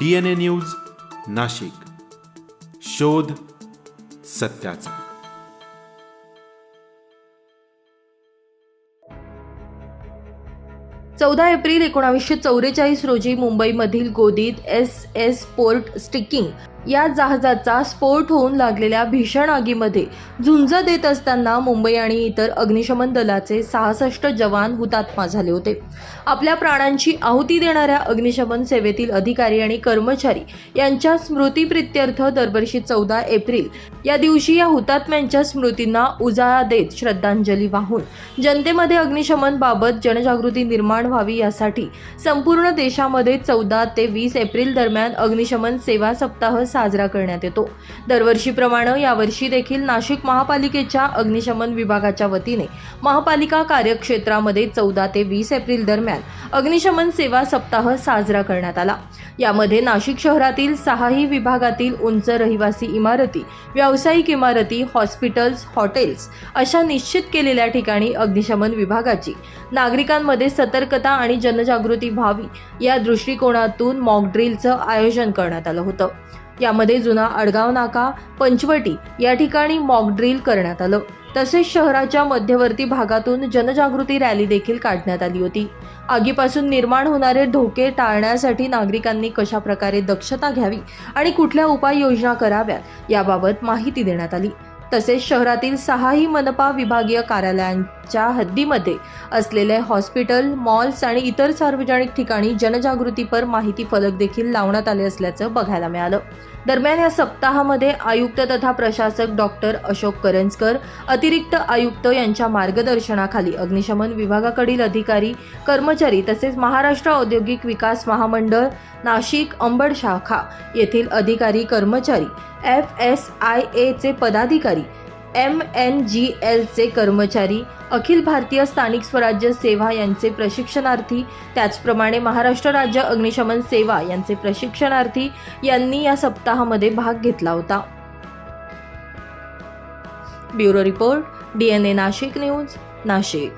DNA news Nashik. शोध सत्याचा. चौदा एप्रिल एकोणावीसशे चौवेचाळीस रोजी मुंबईमधील गोदीत एस एस पोर्ट स्टिकिंग या जहाजाचा स्फोट होऊन लागलेल्या भीषण आगीमध्ये झुंज देत असताना मुंबई आणि इतर अग्निशमन दलाचे सहासष्ट जवान हुतात्मा झाले होते. आपल्या प्राणांची आहुती देणाऱ्या अग्निशमन सेवेतील अधिकारी आणि कर्मचारी यांच्या स्मृतीप्रित्यर्थ दरवर्षी चौदा एप्रिल या दिवशी या हुतात्म्यांच्या स्मृतींना उजाळा देत श्रद्धांजली वाहून जनतेमध्ये अग्निशमन बाबत जनजागृती निर्माण व्हावी यासाठी संपूर्ण देशामध्ये चौदा ते वीस एप्रिल दरम्यान अग्निशमन सेवा सप्ताह साजरा करण्यात येतो. दरवर्षीप्रमाणे यावर्षी देखील नाशिक महापालिकेच्या अग्निशमन विभागाच्या वतीने महापालिका कार्यक्षेत्रामध्ये चौदा ते वीस एप्रिल दरम्यान अग्निशमन सेवा सप्ताह साजरा करण्यात आला. यामध्ये नाशिक शहरातील सहाही विभागातील उंच रहिवासी इमारती व्यावसायिक इमारती हॉस्पिटल्स हॉटेल्स अशा निश्चित केलेल्या ठिकाणी अग्निशमन विभागाची नागरिकांमध्ये सतर्कता आणि जनजागृती व्हावी या दृष्टिकोनातून मॉकड्रिलचं आयोजन करण्यात आलं होतं. यामध्ये जुना अडगाव नाका पंचवटी या ठिकाणी मॉकड्रिल करण्यात आलं. तसेच शहराच्या मध्यवर्ती भागातून जनजागृती रॅली देखील काढण्यात आली होती. आगीपासून निर्माण होणारे धोके टाळण्यासाठी नागरिकांनी कशा प्रकारे दक्षता घ्यावी आणि कुठल्या उपाययोजना कराव्यात याबाबत माहिती देण्यात आली. तसेच शहरातील सहाही मनपा विभागीय कार्यालयांच्या हद्दीमध्ये असलेले हॉस्पिटल मॉल्स आणि इतर सार्वजनिक ठिकाणी जनजागृतीपर माहिती फलक देखील लावण्यात आले असल्याचं बघायला मिळालं. दरम्यान या सप्ताहामध्ये आयुक्त तथा प्रशासक डॉक्टर अशोक करंजकर अतिरिक्त आयुक्त यांच्या मार्गदर्शनाखाली अग्निशमन विभागाकडील अधिकारी कर्मचारी तसेच महाराष्ट्र औद्योगिक विकास महामंडळ नाशिक अंबड शाखा येथील अधिकारी कर्मचारी एफ एस आय एचे पदाधिकारी एम एन जी एलचे कर्मचारी अखिल भारतीय स्थानिक स्वराज्य सेवा यांचे प्रशिक्षणार्थी त्याचप्रमाणे महाराष्ट्र राज्य अग्निशमन सेवा यांचे प्रशिक्षणार्थी यांनी या सप्ताहामध्ये भाग घेतला होता. Bureau report D N A Nashik news Nashik.